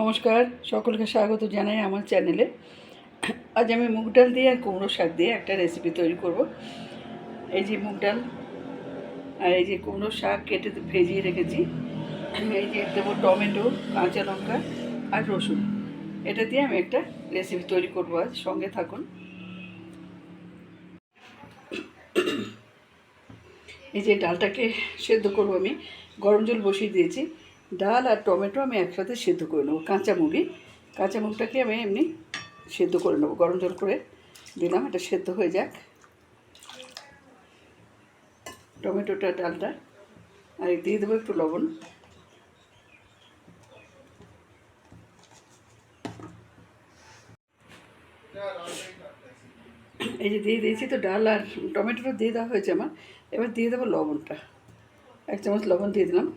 নমস্কার, সকলকে স্বাগত জানাই আমার চ্যানেলে। আজ আমি মুগ ডাল দিয়ে আর কুমড়ো শাক দিয়ে একটা রেসিপি তৈরি করব। এই যে মুগ ডাল আর এই যে কুমড়ো শাক কেটে ভেজিয়ে রেখেছি। এই যে দেবো টমেটো, কাঁচা লঙ্কা আর রসুন। এটা দিয়ে আমি একটা রেসিপি তৈরি করব আজ, সঙ্গে থাকুন। এই যে ডালটাকে সেদ্ধ করব আমি। গরম জল বসিয়ে দিয়েছি। ডাল আর টমেটো আমি একসাথে সেদ্ধ করে নেব। কাঁচা মুগি কাঁচা মুগটাকে আমি এমনি সেদ্ধ করে নেব। গরম জল করে দিলাম, এটা সেদ্ধ হয়ে যাক। টমেটোটা, ডালটা। আর দিয়ে দেবো একটু লবণ। এই যে দিয়ে দিয়েছি তো ডাল আর টমেটোটা দিয়ে দেওয়া হয়েছে আমার। এবার দিয়ে দেবো লবণটা। এক চামচ লবণ দিয়ে দিলাম।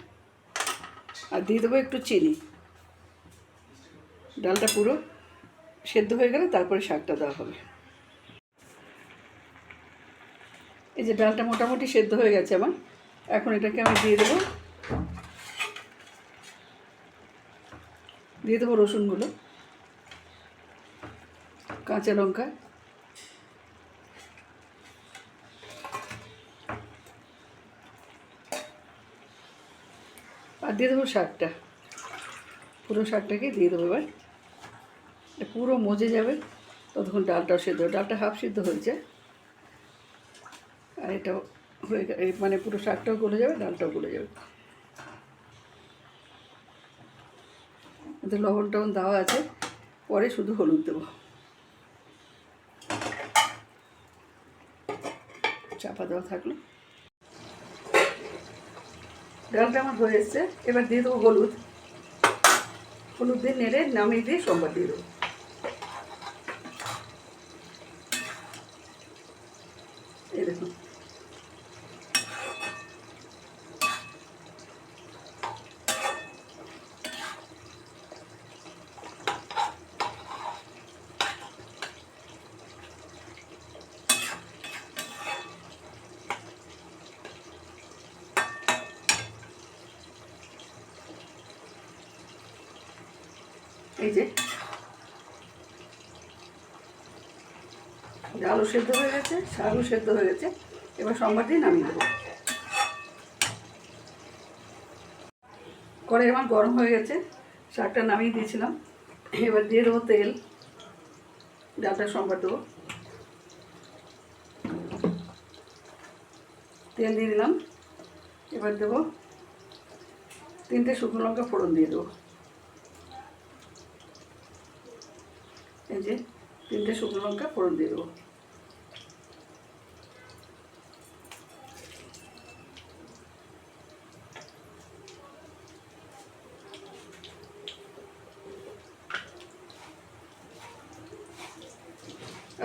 আর দিয়ে দেবো একটু চিনি। ডালটা পুরো সেদ্ধ হয়ে গেলে তারপরে শাকটা দেওয়া হবে। এই যে ডালটা মোটামুটি সেদ্ধ হয়ে গেছে আমার। এখন এটাকে আমি দিয়ে দেবো। দিয়ে দেবো রসুনগুলো, কাঁচা লঙ্কা। আর দিয়ে দেবো শাকটা। পুরো শাকটাকে দিয়ে দেবো এবার। পুরো মজে যাবে। ততক্ষণ ডালটাও সেদ্ধ। ডালটা হাফ সিদ্ধ হয়েছে আর এটাও হয়ে মানে পুরো শাকটাও গলে যাবে, ডালটাও গলে যাবে। লবণ টবণ দেওয়া আছে। পরে শুধু হলুদ দেবো। চাপা দেওয়া থাকল। ডালটা আমার হয়ে এসছে। এবার দিয়ে দেবো হলুদ। হলুদ দিয়ে নেড়ে নামিয়ে দিয়ে সোমবার দিয়ে দেবো এই দেখুন এই যে। ডালও সেদ্ধ হয়ে গেছে শাকও সেদ্ধ হয়ে গেছে। এবার সোমবার দিয়ে নামিয়ে দেবো। কড়াই আমার গরম হয়ে গেছে, শাকটা নামিয়ে দিয়েছিলাম। এবার দিয়ে দেবো তেল। ডালটা সোমবার দেবো। তেল দিয়ে দিলাম। এবার দেবো তিনটে শুকনো লঙ্কা ফোড়ন দিয়ে দেবো। এই যে তিনটে শুকনো লঙ্কা ফোড়ন দিয়ে দেবো।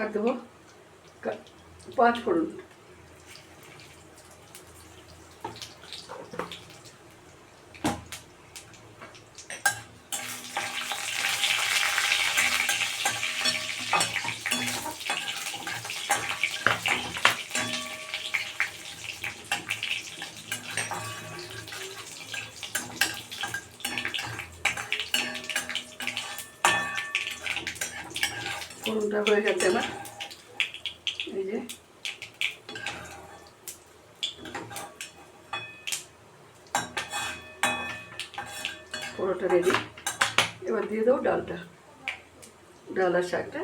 আর দেবো পাঁচ ফোড়ন। ফোড়নটা হয়ে গেছে না এই যে। পুরোটা রেডি এবার দিয়ে দেবো ডালটা। ডাল আর শাকটা।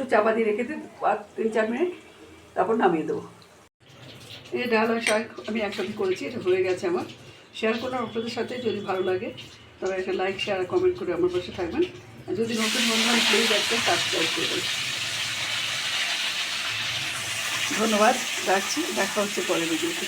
একটু চাপা দিয়ে রেখে দিই তিন চার মিনিট, তারপর নামিয়ে দেবো। এই ডাল আর শাক আমি একসাথে করেছি, এটা হয়ে গেছে আমার। শেয়ার করলাম আপনাদের সাথে, যদি ভালো লাগে তবে একটা লাইক, শেয়ার কমেন্ট করে আমার পাশে থাকবেন। আর যদি নতুন মনে হয় প্লিজ একটা সাবস্ক্রাইব করবেন ধন্যবাদ, রাখছি, দেখা হচ্ছে পরের ভিডিওতে